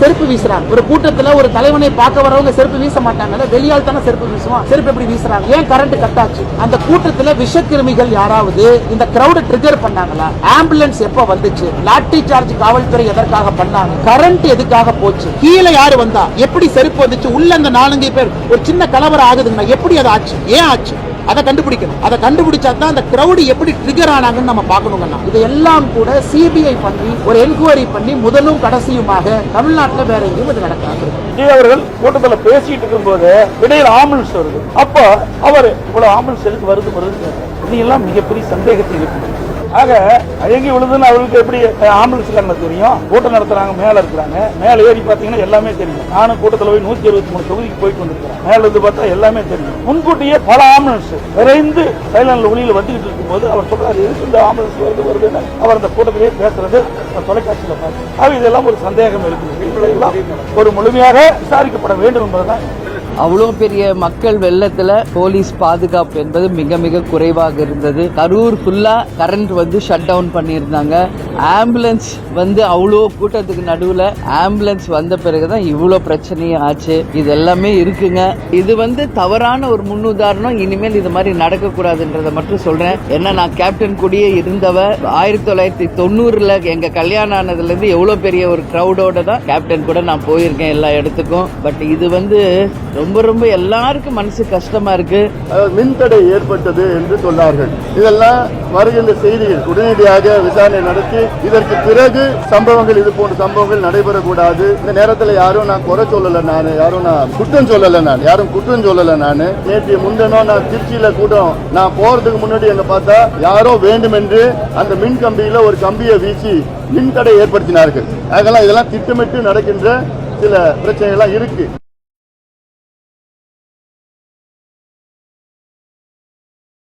செருப்பு வீசுறாங்க. ஒரு கூட்டத்துல ஒரு தலைவனை பார்க்க வரவங்க செருப்பு வீச மாட்டாங்கல்ல வெளியால் தானே செருப்பு வீசுவான். செருப்பு எப்படி வீசுறாங்க? ஏன் கரண்ட் கட் ஆச்சு? அந்த கூட்டத்துல விஷக்கிருமிகள் யாராவது இந்த கிரௌட ட்ரிகர் பண்ணாங்களா? ஆம்புலன்ஸ் எப்ப வந்துச்சு? லாட்டி சார்ஜ் காவல்துறை எதற்காக பண்ணாங்க? கரண்ட் எதுக்காக போச்சு? கீழே யாரு வந்தா? எப்படி செருப்பு வந்துச்சு? உள்ள அந்த நாலஞ்சு பேர். ஒரு சின்ன கலவரம் ஆகுதுங்கன்னா எப்படி அது ஆச்சு? ஏன் ஆச்சு? அதை கண்டுபிடிக்கணும். அதை கண்டுபிடிச்சா தான் அந்த கிரௌடு எப்படி ட்ரிகர் ஆனாங்கன்னு நம்ம பார்க்கணுங்கண்ணா இது எல்லாம் கூட சிபிஐ பண்ணி ஒரு என்கொயரி பண்ணி முதலும் கடைசியுமாக தமிழ்நாட்டில் வேற எங்கேயும் இது நடக்காது. விஜய் அவர்கள் கூட்டத்தில் பேசிட்டு இருக்கும்போது இடையில ஆம்புலன்ஸ் வருது. அப்போ அவர் இவ்வளவு ஆம்புலன்ஸ் எதுக்கு வருது வருது இது எல்லாம் மிகப்பெரிய சந்தேகத்தை இருக்கு ஆக அயங்கி விழுதுன்னு அவருக்கு எப்படி ஆம்புலன்ஸ்காரங்க தெரியும்? கூட்டம் நடத்துறாங்க மேல இருக்கிறாங்க. மேல ஏறி பாத்தீங்கன்னா எல்லாமே தெரியும். நானும் கூட்டத்தில் போய் நூத்தி அறுபத்தி மூணு தொகுதிக்கு போயிட்டு வந்திருக்கிறேன். மேல இருந்து பார்த்தா எல்லாமே தெரியும். முன்கூட்டியே பல ஆம்புலன்ஸ் விரைந்து சைலண்ட்ல ஒளியில வந்துகிட்டு இருக்கும்போது அவர் சொல்றாரு எதுக்கு இந்த ஆம்புலன்ஸ் வருது வருதுன்னு? அவர் அந்த கூட்டத்திலேயே பேசுறது தொலைக்காட்சியில் தொலைக்காட்சியில பார்த்து. ஆக இதெல்லாம் ஒரு சந்தேகம் இருக்குது ஒரு முழுமையாக விசாரிக்கப்பட வேண்டும் என்பதுதான் அவ்வளோ பெரிய மக்கள் வெள்ளத்துல போலீஸ் பாதுகாப்பு என்பது மிக மிக குறைவாக இருந்தது. கரூர் ஃபுல்லா கரண்ட் வந்து ஷட் டவுன் பண்ணியிருந்தாங்க. ஆம்புலன்ஸ் வந்து அவ்வளோ கூட்டத்துக்கு நடுவில் ஆம்புலன்ஸ் வந்த பிறகுதான் இவ்வளோ பிரச்சனையும் ஆச்சு. இது எல்லாமே இருக்குங்க. இது வந்து தவறான ஒரு முன்னுதாரணம். இனிமேல் இது மாதிரி நடக்கக்கூடாதுன்றதை மட்டும் சொல்றேன். ஏன்னா நான் கேப்டன் கூடயே இருந்தவ ஆயிரத்தி தொள்ளாயிரத்தி தொண்ணூறுல எங்க கல்யாணம் ஆனதுல இருந்து பெரிய ஒரு க்ரௌடோட தான் கேப்டன் கூட நான் போயிருக்கேன் எல்லா இடத்துக்கும். பட் இது வந்து ரொம்ப ரொம்ப எல்லாருக்கும் மனசு கஷ்டமா இருக்கு. மின்தடை ஏற்பட்டது என்று சொன்னார்கள். இதெல்லாம் வருகின்ற செய்திகள் உடனடியாக விசாரணை நடத்தி இதற்கு பிறகு சம்பவங்கள் இது போன்ற சம்பவங்கள் நடைபெறக்கூடாது. இந்த நேரத்தில் யாரும் நான் குறை சொல்லல நான் யாரும் நான் குற்றம் சொல்லல நான் யாரும் குற்றம் சொல்லல நான். நேற்று முன்தினம் நான் திருச்சியில கூட்டம் நான் போறதுக்கு முன்னாடி எங்க பார்த்தா யாரோ வேண்டுமென்று அந்த மின் கம்பியில ஒரு கம்பியை வீசி மின்தடை ஏற்படுத்தினார்கள். அதெல்லாம் இதெல்லாம் திட்டமிட்டு நடக்கின்ற சில பிரச்சனைகள்லாம் இருக்கு.